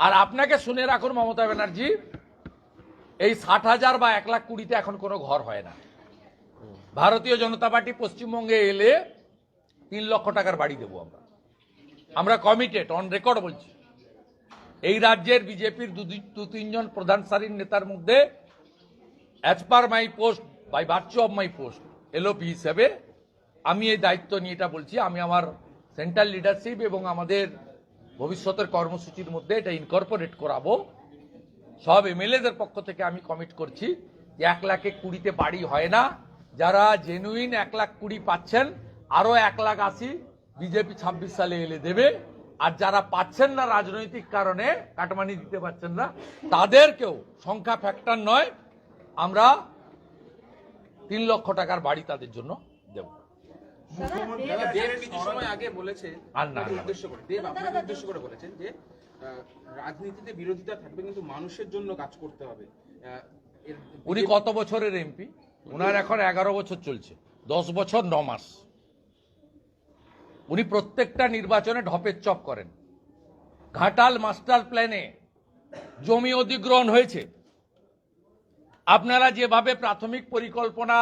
আর আপনাকে শুনে রাখুন মমতা ব্যানার্জি, এই ষাট হাজার বা এক লাখ কুড়িতে এখন কোনো ঘর হয় না। ভারতীয় জনতা পার্টি পশ্চিমবঙ্গে এলে তিন লক্ষ টাকার বাড়ি দেবো আমরা। আমরা কমিটেড অন রেকর্ড বলছি। এই রাজ্যের বিজেপির দু তিনজন প্রধান সারির নেতার মধ্যে as per my post by virtue of my post LOP হিসেবে, আমি এই দায়িত্ব নিয়ে এটা বলছি। আমি আমার সেন্ট্রাল লিডারশিপ এবং আমাদের ভবিষ্যতের কর্মসূচির মধ্যে এটা ইনকর্পোরেট করাবো। সব এমএলএদের পক্ষ থেকে আমি কমিট করছি যে এক লাখে কুড়িতে বাড়ি হয় না। যারা জেনুইন এক লাখ কুড়ি পাচ্ছেন, আরও এক লাখ আশি বিজেপি ছাব্বিশ সালে এলে দেবে। আর যারা পাচ্ছেন না রাজনৈতিক কারণে, কাটমানি দিতে পারছেন না, তাদেরকেও সংখ্যা ফ্যাক্টর নয়। আমরা তিন লক্ষ টাকার বাড়ি তাদের জন্য দেব। রাজনীতিতে বিরোধিতা থাকবে কিন্তু মানুষের জন্য কাজ করতে হবে। উনি কত বছরের এমপি? ওনার এখন এগারো বছর চলছে দশ বছর ন মাস। উনি প্রত্যেকটা নির্বাচনে ঢপের চপ করেন। ঘাটাল মাস্টার প্ল্যানে জমি অধিগ্রহণ হয়েছে। আপনারা যেভাবে প্রাথমিক পরিকল্পনা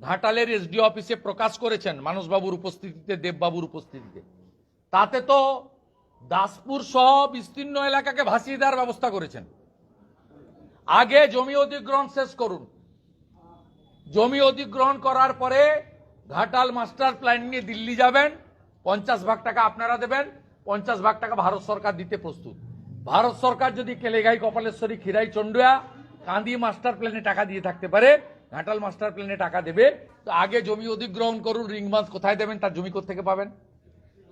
ঘাটালের এসডি অফিসে প্রকাশ করেছেন মানসবাবুর উপস্থিতিতে, দেববাবুর উপস্থিতিতে। তাতে তো দাসপুর সহ বিস্তীর্ণ এলাকাকে ভাসিয়ে দেওয়ার ব্যবস্থা করেছেন। আগে জমি অধিগ্রহণ শেষ করুন। জমি অধিগ্রহণ করার পরে ঘাটাল মাস্টার প্ল্যান নিয়ে দিল্লি যাবেন, পঞ্চাশ ভাগ টাকা আপনারা দেবেন, পঞ্চাশ ভাগ টাকা ভারত সরকার দিতে প্রস্তুত। ভারত সরকার যদি কেলেগাই কপালেশ্বরী খিরাই চন্ডুয়া কান্দি মাস্টার প্ল্যানে টাকা দিয়ে থাকতে পারে ঘাটাল মাস্টার প্ল্যানে টাকা দেবে, তো আগে জমি অধিগ্রহণ করুন, রিং বাঁধ কোথায় দেবেন, তার জমি থেকে পাবেন?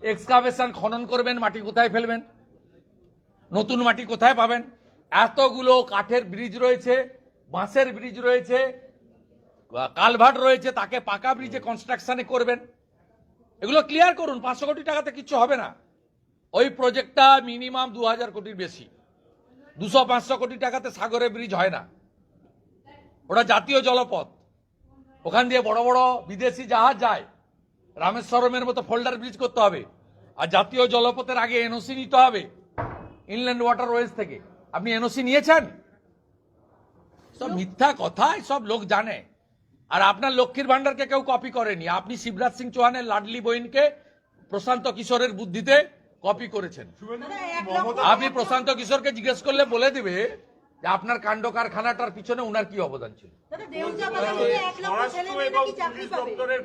এক্সকাভেশন খনন করবেন, মাটি কোথায় ফেলবেন? নতুন মাটি কোথায় পাবেন? এতগুলো কাঠের ব্রিজ রয়েছে, বাঁশের ব্রিজ রয়েছে, কালভার্ট রয়েছে, তাকে পাকা ব্রিজে কনস্ট্রাকশনে করবেন। এগুলো ক্লিয়ার করুন, পাঁচশো কোটি টাকাতে কিচ্ছু হবে না। ওই প্রজেক্টটা মিনিমাম দু হাজার কোটির বেশি। দুশো পাঁচশো কোটি টাকাতে সাগরে ব্রিজ হয় না। ওটা জাতীয় জলপথ। ওখান দিয়ে বড় বড় বিদেশি জাহাজ যায়। রামেশ্বরমের মতো ফোল্ডার ব্রিজ করতে হবে। আর জাতীয় জলপথের আগে এনওসি নিতে হবে। ইনল্যান্ড ওয়াটার ওয়াটারওয়েজ থেকে। আপনি এনওসি নিয়েছেন? সব মিথ্যা কথা সব লোক জানে। আর আপনার লক্ষ্মীর ভান্ডারকে কেউ কপি করেনি। আপনি শিবরাজ সিং চৌহানের লাডলি বইনকে প্রশান্ত কিশোরের বুদ্ধিতে কপি করেছেন। আপনি প্রশান্ত কিশোরকে জিজ্ঞেস করলে বলে দিবে যে আপনার কাণ্ড কারখানাটার পিছনে উনার কি অবদান ছিল?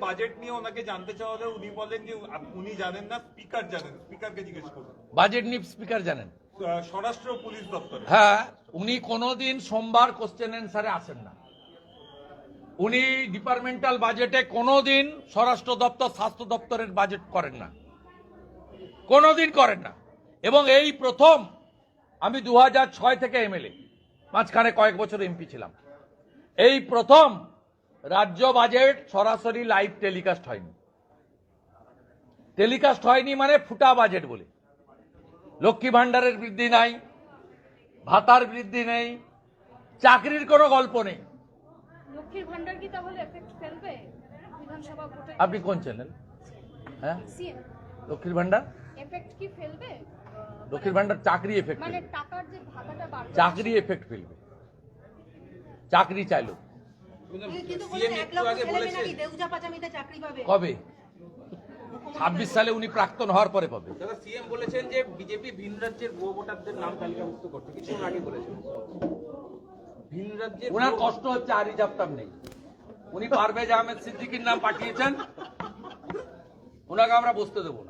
বাজেট নিয়ে ওনাকে জানতে চাওয়া হলে উনি বলেন যে উনি জানেন না স্পিকার জানেন। স্পিকারকে জিজ্ঞেস করুন। বাজেট নিয়ে স্পিকার জানেন? স্বরাষ্ট্র পুলিশ দপ্তরে। হ্যাঁ উনি কোনোদিন সোমবার কোশ্চেন অ্যান্সারে আসেন না। উনি ডিপার্টমেন্টাল বাজেটে কোনোদিন স্বরাষ্ট্র দপ্তর স্বাস্থ্য দপ্তরের বাজেট করেন না। কোনোদিন করেন না। এবং এই প্রথম আমি দু ছয় থেকে এমএলএ মাঝখানে কয়েক বছর এমপি ছিলাম। এই প্রথম রাজ্য বাজেট সরাসরি লাইভ টেলিকাস্ট হয়নি। টেলিকাস্ট হয়নি মানে ফুটা বাজেট বলে। লক্ষ্মী ভাণ্ডারের বৃদ্ধি নাই ভাতার বৃদ্ধি নেই চাকরির কোনো গল্প নেই। আপনি কোন চ্যানেল হ্যাঁ? লক্ষ্মীর ভাণ্ডার? লক্ষ্মীর ভান্ডার চাকরি এফেক্ট মানে ফেলবে। টাকার যে ভাতাটা বাড়বে চাকরি এফেক্ট ফেলবে। চাকরি চাইলো। কবে? ছাব্বিশ সালে উনি প্রাক্তন হওয়ার পরে পাবে। সিএম বলেছেন যে বিজেপি ভিন রাজ্যের ভুয়ো ভোটারদের নাম তালিকাভুক্ত করতে। কিছু আগে বলেছেন। ভিন রাজ্যের ওনার কষ্ট হচ্ছে আরি জাপ্তাম নেই। উনি পারভেজ আহমেদ সিদ্দিকির নাম পাঠিয়েছেন। ওনাকে আমরা বসতে দেবো